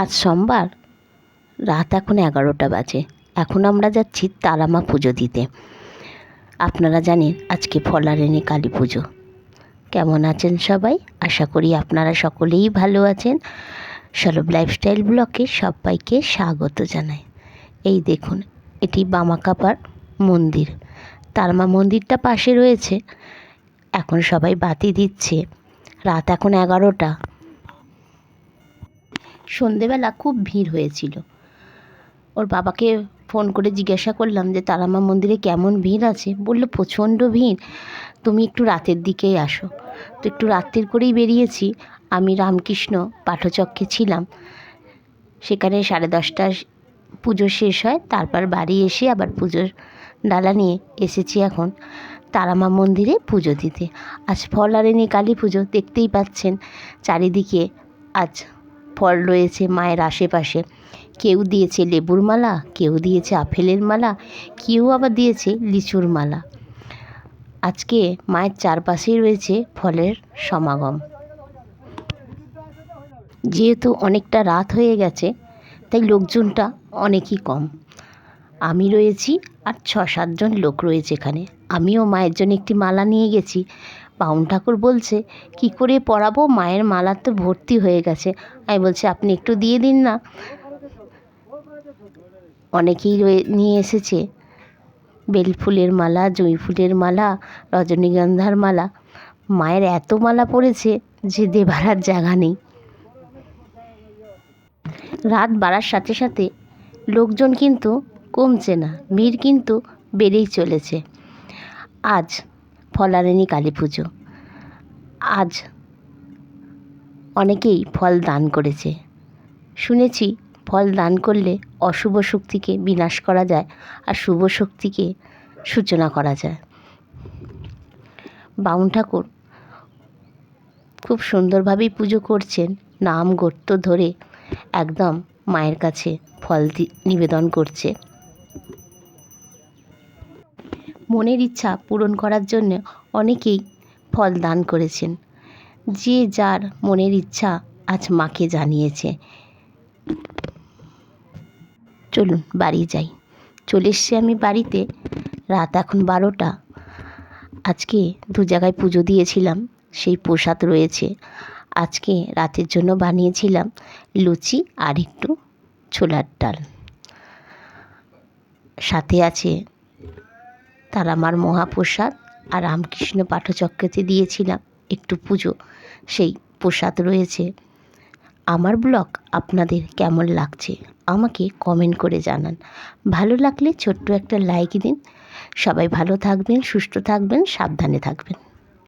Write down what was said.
আজ সোমবার। রাত এখন এগারোটা বাজে। এখন আমরা যাচ্ছি তারামা পুজো দিতে। আপনারা জানেন, আজকে ফলারেনি কালী পুজো। কেমন আছেন সবাই? আশা করি আপনারা সকলেই ভালো আছেন। সলভ লাইফস্টাইল ব্লকে সবাইকে স্বাগত জানাই। এই দেখুন, এটি বামাকাপার মন্দির। তারামা মন্দিরটা পাশে রয়েছে। এখন সবাই বাতি দিচ্ছে। রাত এখন এগারোটা। সন্ধেবেলা খুব ভিড় হয়েছিল। ওর বাবাকে ফোন করে জিজ্ঞাসা করলাম যে তারামা মন্দিরে কেমন ভিড় আছে? বলল, প্রচণ্ড ভিড়। তুমি একটু রাতের দিকেই আসো। তো একটু রাত্রির করেই বেরিয়েছি। আমি রামকৃষ্ণ পাঠচক্রে ছিলাম। সেখানে সাড়ে দশটায় পুজো শেষ হয়, তারপর বাড়ি এসে আবার পুজোর ডালা নিয়ে এসেছি এখন তারামা মন্দিরে পুজো দিতে। আজ ফল আরেনি কালী পুজো, দেখতেই পাচ্ছেন চারিদিকে আজ ফল রয়েছে মায়ের আশেপাশে। কেউ দিয়েছে লেবুর মালা, কেউ দিয়েছে আপেলের মালা, কেউ আবার দিয়েছে লিচুর মালা। আজকে মায়ের চারপাশেই রয়েছে ফলের সমাগম। যেহেতু অনেকটা রাত হয়ে গেছে, তাই লোকজনটা অনেকই কম। আমি রয়েছি আর ছ সাতজন লোক রয়েছে এখানে। আমিও মায়ের জন্য একটি মালা নিয়ে গেছি। বাউন ঠাকুর বলছে, কি করে পরাবো মায়ের মালা তো ভর্তি হয়ে গেছে। আমি বলছি, আপনি একটু দিয়ে দিন না। অনেকেই নিয়ে এসেছে। বেল ফুলের মালা, জুঁই ফুলের মালা, রজনীগন্ধার মালা। মায়ের এত মালা পড়েছে যে দেবার জায়গা নেই। রাত বাড়ার সাথে সাথে লোকজন কিন্তু কমছে না, ভিড় কিন্তু বেড়েই চলেছে। আজ ফলারেনি কালী পুজো। আজ অনেকেই ফল দান করেছে। শুনেছি ফল দান করলে অশুভ শক্তিকে বিনাশ করা যায় আর শুভ শক্তিকে সূচনা করা যায়। বাউন ঠাকুর খুব সুন্দরভাবেই পুজো করছেন, নাম গোত্র ধরে একদম মায়ের কাছে ফল নিবেদন করছে। মনের ইচ্ছা পূরণ করার জন্য অনেকেই ফল দান করেছেন। যে যার মনের ইচ্ছা আজ মাকে জানিয়েছে। চলুন, বাড়ি যাই। চলে এসছি আমি বাড়িতে। রাত এখন বারোটা। আজকে দু জায়গায় পুজো দিয়েছিলাম, সেই প্রসাদ রয়েছে। আজকে রাতের জন্য বানিয়েছিলাম লুচি আর একটু ছোলার ডাল। সাথে আছে তার আমার মহাপ্রসাদ আর রামকৃষ্ণ পাঠচক্রেতে দিয়েছিলাম একটু পুজো। সেই প্রসাদ রয়েছে। আমার ব্লগ আপনাদের কেমন লাগছে আমাকে কমেন্ট করে জানান। ভালো লাগলে ছোট্ট একটা লাইক দিন। সবাই ভালো থাকবেন, সুস্থ থাকবেন, সাবধানে থাকবেন।